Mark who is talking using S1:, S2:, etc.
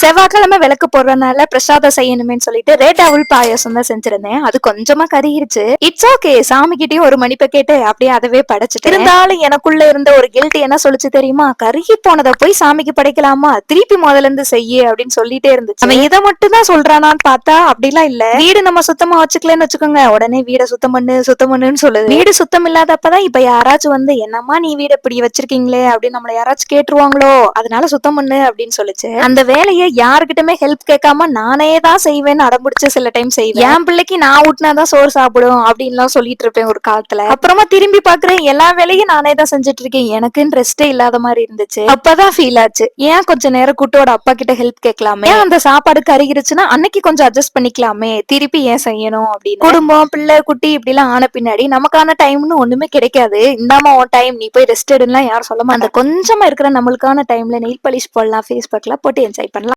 S1: செவ்வாய்க்கிழமை விளக்கு போடுறதுனால பிரசாதம் செய்யணுமேனு சொல்லிட்டு ரேட் அவள் பாயாசம் தான் செஞ்சிருந்தேன். அது கொஞ்சமா கருகிருச்சு. இட்ஸ் ஓகே சாமி கிட்டயும் ஒரு மணிப்பை கேட்டு அப்படியே அதவே படைச்சிட்டு இருந்தாலும் எனக்குள்ள இருந்த ஒரு கில்ட் என்ன சொல்லுச்சு தெரியுமா? கருகி போனதை போய் சாமிக்கு படைக்கலாமா? திருப்பி முதல்ல இருந்து செய்யு அப்படின்னு சொல்லிட்டே இருந்துச்சு. அவன் இதை மட்டும் தான் சொல்றானான்னு பார்த்தா அப்படிலாம் இல்ல. வீடு நம்ம சுத்தமா வச்சுக்கலன்னு வச்சுக்கோங்க. உடனே வீட சுத்தம் பண்ணு சுத்தம் பண்ணுன்னு சொல்லுது. வீடு சுத்தம் இல்லாதப்பதான் இப்ப யாராச்சும் வந்து என்னம்மா நீ வீடு இப்படி வச்சிருக்கீங்களே? அப்படின்னு நம்மள யாராச்சும் கேட்டுருவாங்களோ? அதனால சுத்தம் பண்ணு அப்படின்னு சொல்லுச்சு. அந்த வேலையை யாருக்கிட்டமே ஹெல்ப் கேட்காம நானே தான் செய்வேன்னு அடம்பிடிச்சு சில டைம் செய்வேன். என் பிள்ளைக்கு நான் ஊட்டினாதான் சோறு சாப்பிடும் அப்படின்லாம் சொல்லிட்டு இருப்பேன் ஒரு காலத்துல. அப்புறமா திரும்பி பாக்குறேன் எல்லா வேலையும் நானே தான் செஞ்சுட்டு இருக்கேன் எனக்குன்னு ரெஸ்டே இல்லாத மாதிரி இருந்துச்சு. அப்பதான் ஃபீல் ஆச்சு. ஏன் கொஞ்ச நேரம் குட்டோட அப்பா கிட்ட ஹெல்ப் கேட்கலாமே? அந்த சாப்பாடு கருகிருச்சுன்னா அன்னைக்கு கொஞ்சம் அட்ஜஸ்ட் பண்ணிக்கலாமே. திருப்பி ஏன் செய்யணும் அப்படின்னு. குடும்பம் பிள்ளை குட்டி இப்படி எல்லாம் ஆன பின்னாடி நமக்கான டைம்னு ஒண்ணுமே கிடைக்காது. இந்தாமா உன் டைம் நீ போய் ரெஸ்ட் எடுலாம் யாரும் சொல்ல மாட்டாங்க. அந்த கொஞ்சமா இருக்கிற நம்மளுக்கான டைம்ல நெயில் பாலிஷ் போடலாம் ஃபேஸ் பேக்லாம் போட்டு என்ஜாய் பண்ணலாம்.